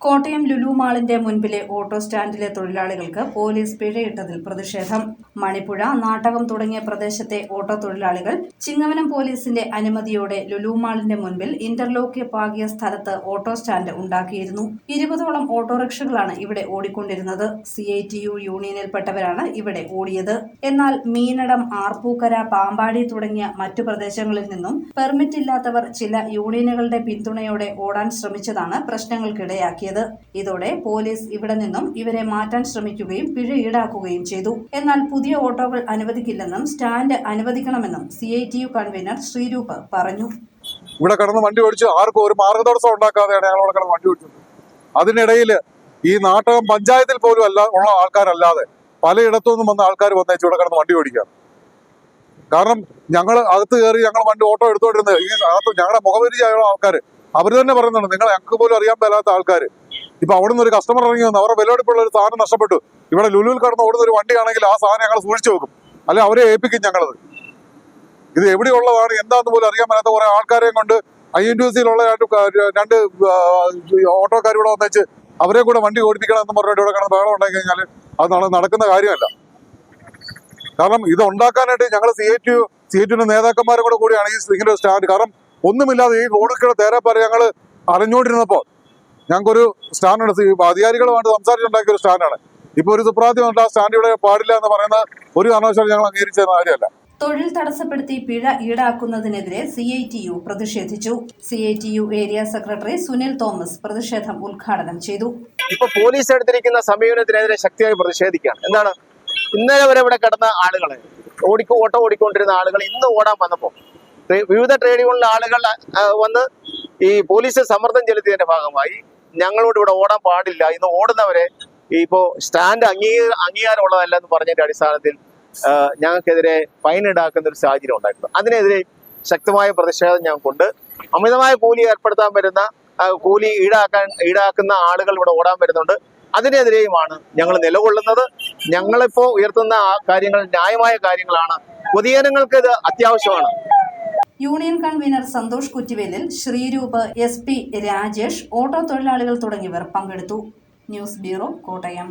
കോട്ടയം ലുലു മാളിന്റെ മുൻപിലെ ഓട്ടോ സ്റ്റാൻഡിലെ തൊഴിലാളികൾക്ക് പോലീസ് പിഴയിട്ടതിൽ പ്രതിഷേധം. മണിപ്പുഴ നാട്ടകം തുടങ്ങിയ പ്രദേശത്തെ ഓട്ടോ തൊഴിലാളികൾ ചിങ്ങവനം പോലീസിന്റെ അനുമതിയോടെ ലുലു മാളിന്റെ മുൻപിൽ ഇന്റർലോക്ക് പാകിയ സ്ഥലത്ത് ഓട്ടോ സ്റ്റാൻഡ് ഉണ്ടാക്കിയിരുന്നു. ഇരുപതോളം ഓട്ടോറിക്ഷകളാണ് ഇവിടെ ഓടിക്കൊണ്ടിരുന്നത്. സി ഐ ടി യു യൂണിയനിൽപ്പെട്ടവരാണ് ഇവിടെ ഓടിയത്. എന്നാൽ മീനടം ആർപ്പൂക്കര പാമ്പാടി തുടങ്ങിയ മറ്റു പ്രദേശങ്ങളിൽ നിന്നും പെർമിറ്റ് ഇല്ലാത്തവർ ചില യൂണിയനുകളുടെ പിന്തുണയോടെ ഓടാൻ ശ്രമിച്ചതാണ് പ്രശ്നങ്ങൾക്കിടയാക്കിയത്. ഇതോടെ പോലീസ് ഇവിടെ നിന്നും ഇവരെ മാറ്റാൻ ശ്രമിക്കുകയും പിഴ ഈടാക്കുകയും ചെയ്തു. എന്നാൽ പുതിയ ഓട്ടോകൾ അനുവദിക്കില്ലെന്നും സ്റ്റാൻഡ് അനുവദിക്കണമെന്നും C I T U convener Sreeroop പറഞ്ഞു. ഇവിടെ കിടന്ന് വണ്ടി ഓടിച്ച് ആർക്കും ഒരു മാർഗതടസ്സം ഉണ്ടാക്കാതെയാണ് ഞങ്ങൾ ഇവിടെ വണ്ടി ഓടിച്ചത്. അതിനിടയിൽ ഈ നാട്ടകം പഞ്ചായത്തിൽ പോലും അല്ല ഉള്ള ആൾക്കാരല്ലാതെ പലയിടത്തു നിന്നും വന്ന ആൾക്കാർ വന്നേച്ച് ഇവിടെ കിടന്ന് വണ്ടി ഓടിക്കാം കാരണം ഞങ്ങൾ അകത്ത് കയറി ഞങ്ങൾ വണ്ടി ഓട്ടോ എടുത്തോണ്ടിരുന്നത്. ഈ അകത്ത് ഞങ്ങളുടെ മുഖപരിചയമുള്ള ആൾക്കാർ അവർ തന്നെ പറയുന്നുണ്ട് നിങ്ങൾ ഞങ്ങൾക്ക് പോലും അറിയാൻ പറ്റാത്ത ആൾക്കാർ ഇപ്പൊ അവിടെ നിന്ന് ഒരു കസ്റ്റമർ ഇറങ്ങി വന്നു അവരുടെ വിലപിടിപ്പുള്ള ഒരു സാധനം നഷ്ടപ്പെട്ടു. ഇവിടെ ലുലുവിൽ കടന്ന് ഓടുന്ന ഒരു വണ്ടിയാണെങ്കിൽ ആ സാധനം ഞങ്ങൾ സൂക്ഷിച്ചു വെക്കും. അല്ലെ അവരെ ഏൽപ്പിക്കും ഞങ്ങളത്. ഇത് എവിടെയുള്ളതാണ് എന്താന്ന് പോലും അറിയാൻ മേലാത്ത കുറെ ആൾക്കാരെയും കൊണ്ട് ഐ എൻ ടി സിയിലുള്ള രണ്ട് ഓട്ടോക്കാർ ഇവിടെ വന്നേച്ച് അവരെ കൂടെ വണ്ടി ഓടിപ്പിക്കണം എന്ന് പറഞ്ഞിട്ട് ഇവിടെ കിടന്ന് ബഹളം ഉണ്ടെങ്കിൽ കഴിഞ്ഞാൽ അത് നട- നടക്കുന്ന കാര്യമല്ല. കാരണം ഇത് ഉണ്ടാക്കാനായിട്ട് ഞങ്ങൾ സി ഐ ടി സി ഐ ടിയുടെ നേതാക്കന്മാരും കൂടെ കൂടിയാണ് ഈ ഇങ്ങനെ സ്റ്റാൻഡ്. കാരണം ഒന്നുമില്ലാതെ ഈ റോഡിൽ തേരാപ്പാര ഞങ്ങൾ അറിഞ്ഞുകൊണ്ടിരുന്നപ്പോൾ ഞങ്ങൾക്കൊരു സ്റ്റാൻഡുണ്ട് ഈ അധികാരികളുമായിട്ട് സംസാരിച്ചുണ്ടാക്കിയ ഒരു സ്റ്റാൻഡാണ് ഇപ്പൊ ഒരു സുപ്രാതി വന്നിട്ട് ആ സ്റ്റാൻഡ് ഇവിടെ പാടില്ല എന്ന് പറയുന്ന ഒരു കാരണവശാലും ഞങ്ങൾ അംഗീകരിച്ച കാര്യമല്ല. തൊഴിൽ തടസ്സപ്പെടുത്തി പിഴ ഈടാക്കുന്നതിനെതിരെ സി ഐ ടി യു പ്രതിഷേധിച്ചു. C I T U area secretary Sunil Thomas പ്രതിഷേധം ഉദ്ഘാടനം ചെയ്തു. ഇപ്പൊ പോലീസ് എടുത്തിരിക്കുന്ന സമീപനത്തിനെതിരെ ശക്തിയായി പ്രതിഷേധിക്കുകയാണ്. എന്താണ്? ഇന്നലെ വരെ ഇവിടെ കിടന്ന ആളുകളെ ഓടിക്കോ ഓട്ടോ ഓടിക്കൊണ്ടിരുന്ന ആളുകൾ ഇന്ന് ഓടാൻ വന്നപ്പോൾ ട്രേ- ട്രേഡ് യൂണിയൻ ആളുകൾ വന്ന് ഈ പോലീസ് സമ്മർദ്ദം ചെലുത്തിയതിന്റെ ഭാഗമായി ഞങ്ങളോട് ഇവിടെ ഓടാൻ പാടില്ല. ഇന്ന് ഓടുന്നവരെ ഇപ്പോ സ്റ്റാൻഡ് അംഗീകാര അംഗീകാരമുള്ളതല്ല എന്ന് പറഞ്ഞതിന്റെ അടിസ്ഥാനത്തിൽ ഞങ്ങൾക്കെതിരെ ഫൈൻ ഈടാക്കുന്ന ഒരു സാഹചര്യം ഉണ്ടായിരുന്നു അതിനെതിരെ ശക്തമായ പ്രതിഷേധം ഞങ്ങൾക്കുണ്ട്. അമിതമായ കൂലി ഏർപ്പെടുത്താൻ വരുന്ന കൂലി ഈടാക്കാൻ ഈടാക്കുന്ന ആളുകൾ ഇവിടെ ഓടാൻ വരുന്നുണ്ട്. അതിനെതിരെയുമാണ് ഞങ്ങൾ നിലകൊള്ളുന്നത്. ഞങ്ങളിപ്പോ ഉയർത്തുന്ന കാര്യങ്ങൾ ന്യായമായ കാര്യങ്ങളാണ്. പൊതുജനങ്ങൾക്ക് ഇത് അത്യാവശ്യമാണ്. Union convener Santhosh Kuttivelil Sreeroop S P Rajesh auto തൊഴിലാളികൾ തുടങ്ങിയവർ പങ്കെടുത്തു. News bureau Kottayam.